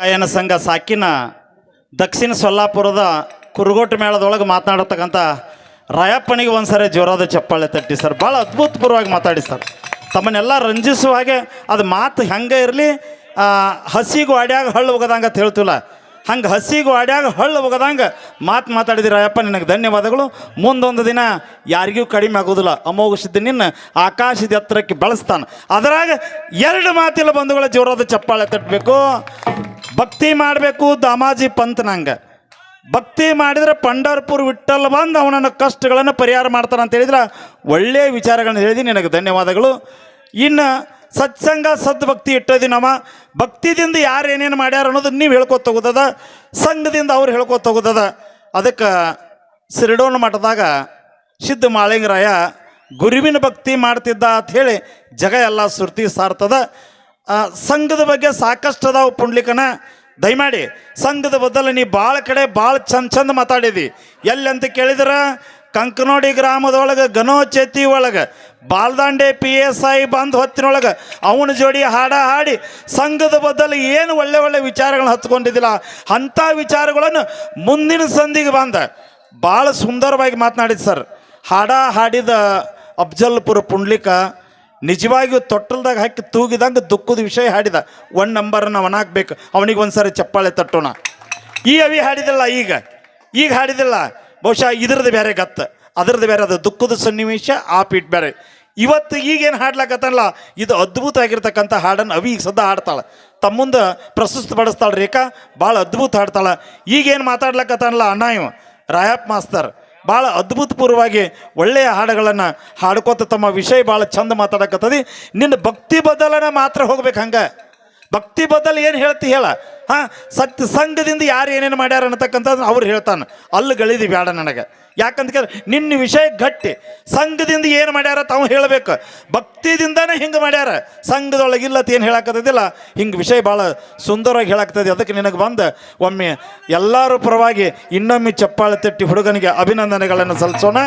ಗಾಯನ ಸಂಘ ಸಾಕಿನ ದಕ್ಷಿಣ ಸೊಲ್ಲಾಪುರದ ಕುರುಗೋಟ ಮೇಳದೊಳಗೆ ಮಾತನಾಡತಕ್ಕಂಥ ರಾಯಪ್ಪನಿಗೆ ಒಂದ್ಸರಿ ಜೋರಾದ ಚಪ್ಪಾಳೆ ತಟ್ಟಿ ಸರ್. ಭಾಳ ಅದ್ಭುತಪೂರ್ವವಾಗಿ ಮಾತಾಡಿ ಸರ್. ತಮ್ಮನ್ನೆಲ್ಲ ರಂಜಿಸುವ ಹಾಗೆ ಅದು ಮಾತು ಹೆಂಗೆ ಇರಲಿ ಹಸಿಗೂ ಅಡ್ಯಾಗ ಹಳ್ಳು ಒಗದಂಗೆ ಅಂತ ಹೇಳ್ತಿಲ್ಲ ಹಂಗೆ ಹಸಿಗೂ ಅಡ್ಯಾಗ ಹಳ್ಳು ಒಗದಂಗೆ ಮಾತು ಮಾತಾಡಿದಿರಿ ರಾಯಪ್ಪ, ನಿನಗೆ ಧನ್ಯವಾದಗಳು. ಮುಂದೊಂದು ದಿನ ಯಾರಿಗೂ ಕಡಿಮೆ ಆಗೋದಿಲ್ಲ. ಅಮೋಘ ಸಿದ್ಧ ನಿನ್ನ ಆಕಾಶದ ಎತ್ತರಕ್ಕೆ ಬಳಸ್ತಾನೆ. ಅದರಾಗ ಎರಡು ಮಾತಿಲ್ಲ ಬಂಧುಗಳ ಜೋರಾದ ಚಪ್ಪಾಳೆ ತಟ್ಟಬೇಕು. ಭಕ್ತಿ ಮಾಡಬೇಕು, ದಾಮಾಜಿ ಪಂತನಂಗೆ ಭಕ್ತಿ ಮಾಡಿದ್ರೆ ಪಂಡರ್ಪುರ್ ವಿಠಲ್ ಬಂದು ಅವನನ್ನ ಕಷ್ಟಗಳನ್ನು ಪರಿಹಾರ ಮಾಡ್ತಾನೆ ಅಂತ ಹೇಳಿದ್ರೆ ಒಳ್ಳೆಯ ವಿಚಾರಗಳನ್ನು ಹೇಳಿದಿ ನಿನಗೆ. ಧನ್ಯವಾದಗಳು. ಇನ್ನು ಸತ್ಸಂಗ ಸದ್ಭಕ್ತಿ ಇಟ್ಟದಿ ನಮ್ಮ ಭಕ್ತಿದಿಂದ ಯಾರು ಏನೇನು ಮಾಡ್ಯಾರ ಅನ್ನೋದು ನೀವು ಹೇಳ್ಕೊತ ಹೋಗುದದ, ಸಂಘದಿಂದ ಅವ್ರು ಹೇಳ್ಕೊತ ಹೋಗುದದ. ಅದಕ್ಕೆ ಸಿರಿಡೋನ ಮಠದಾಗ ಸಿದ್ಧ ಮಾಳಿಂಗರಾಯ, ಗುರುವಿನ ಭಕ್ತಿ ಮಾಡ್ತಿದ್ದ ಅಂತ ಹೇಳಿ ಜಗ ಎಲ್ಲ ಸುರ್ತಿ ಸಾರ್ತದ. ಸಂಘದ ಬಗ್ಗೆ ಸಾಕಷ್ಟು ಅದಾವ ಪುಂಡ್ಲಿಕನ. ದಯಮಾಡಿ, ಸಂಘದ ಬದಲು ನೀ ಭಾಳ ಕಡೆ ಭಾಳ ಚಂದ ಚಂದ ಮಾತಾಡಿದಿ. ಎಲ್ಲಿ ಅಂತ ಕೇಳಿದ್ರೆ? ಕಂಕನೋಡಿ ಗ್ರಾಮದೊಳಗೆ, ಗನೋಚೇತಿ ಒಳಗೆ, ಬಾಲ್ದಾಂಡೆ ಪಿ ಎಸ್ ಐ ಬಂದು ಹೊತ್ತಿನೊಳಗೆ ಅವನ ಜೋಡಿ ಹಾಡ ಹಾಡಿ ಸಂಘದ ಬದಲು ಏನು ಒಳ್ಳೆ ಒಳ್ಳೆ ವಿಚಾರಗಳನ್ನ ಹತ್ಕೊಂಡಿದ್ದಿಲ್ಲ. ಅಂಥ ವಿಚಾರಗಳನ್ನು ಮುಂದಿನ ಸಂಧಿಗೆ ಬಂದ. ಭಾಳ ಸುಂದರವಾಗಿ ಮಾತನಾಡಿದ ಸರ್. ಹಾಡ ಹಾಡಿದ ಅಫ್ಜಲ್ಪುರ ಪುಂಡ್ಲಿಕ ನಿಜವಾಗಿಯೂ ತೊಟ್ಟಲ್ದಾಗ ಹಾಕಿ ತೂಗಿದಂಗೆ ದುಃಖದ ವಿಷಯ ಹಾಡಿದ. ಒನ್ ನಂಬರನ್ನ ಅವನಾಕ್ಬೇಕು ಅವನಿಗೆ ಒಂದ್ಸರಿ ಚಪ್ಪಾಳೆ ತಟ್ಟೋಣ. ಈ ಅವಿ ಹಾಡಿದಿಲ್ಲ ಈಗ. ಈಗ ಹಾಡಿದಿಲ್ಲ. ಬಹುಶಃ ಇದ್ರದ್ದು ಬೇರೆ ಗತ್ತ. ಅದರದ್ದು ಬೇರೆ ಅದು ದುಃಖದ ಸನ್ನಿವೇಶ, ಆ ಪೀಟ್ ಬೇರೆ. ಇವತ್ತು ಈಗೇನು ಹಾಡ್ಲಾಕತ್ತಲ್ಲ ಇದು ಅದ್ಭುತ ಆಗಿರ್ತಕ್ಕಂಥ ಹಾಡನ್ನು ಅವಿ ಈಗ ಸದಾ ಹಾಡ್ತಾಳೆ. ತಮ್ಮ ಮುಂದೆ ಪ್ರಶಸ್ತಿ ಪಡಿಸ್ತಾಳೆ ರೇಖಾ ಭಾಳ ಅದ್ಭುತ ಹಾಡ್ತಾಳೆ. ಈಗೇನು ಮಾತಾಡ್ಲಾಕತ್ತಲ್ಲ ಅಣ್ಣ ಇವ? ರಾಯಪ್ಪ ಮಾಸ್ತರ್. ಭಾಳ ಅದ್ಭುತಪೂರ್ವವಾಗಿ ಒಳ್ಳೆಯ ಹಾಡುಗಳನ್ನು ಹಾಡ್ಕೋತ ತಮ್ಮ ವಿಷಯ ಭಾಳ ಚಂದ ಮಾತಾಡಕತ್ತದಿ. ನಿನ್ನ ಭಕ್ತಿ ಬದಲನೆ ಮಾತ್ರ ಹೋಗ್ಬೇಕು ಹಂಗೆ. ಭಕ್ತಿ ಬದಲು ಏನು ಹೇಳ್ತಿ ಹೇಳ? ಹಾಂ ಸತ್ಯ ಸಂಘದಿಂದ ಯಾರು ಏನೇನು ಮಾಡ್ಯಾರ ಅನ್ನತಕ್ಕಂಥದ್ದು ಅವ್ರು ಹೇಳ್ತಾನೆ. ಅಲ್ಲಿ ಗಳಿದಿ ಬೇಡ ನನಗೆ. ಯಾಕಂತ ಕೇಳ ನಿನ್ನ ವಿಷಯ ಗಟ್ಟಿ. ಸಂಘದಿಂದ ಏನು ಮಾಡ್ಯಾರ ತಾವು ಹೇಳಬೇಕು. ಭಕ್ತಿದಿಂದನೇ ಹಿಂಗೆ ಮಾಡ್ಯಾರ. ಸಂಘದೊಳಗೆ ಇಲ್ಲ ಏನು ಹೇಳಕ್ಕತ್ತದಿಲ್ಲ ಹಿಂಗೆ ವಿಷಯ ಭಾಳ ಸುಂದರವಾಗಿ ಹೇಳಾಕ್ತದೆ ಅದಕ್ಕೆ ನಿನಗೆ ಬಂದು. ಒಮ್ಮೆ ಎಲ್ಲರೂ ಪರವಾಗಿ ಇನ್ನೊಮ್ಮೆ ಚಪ್ಪಾಳೆ ತಟ್ಟಿ ಹುಡುಗನಿಗೆ ಅಭಿನಂದನೆಗಳನ್ನು ಸಲ್ಲಿಸೋಣ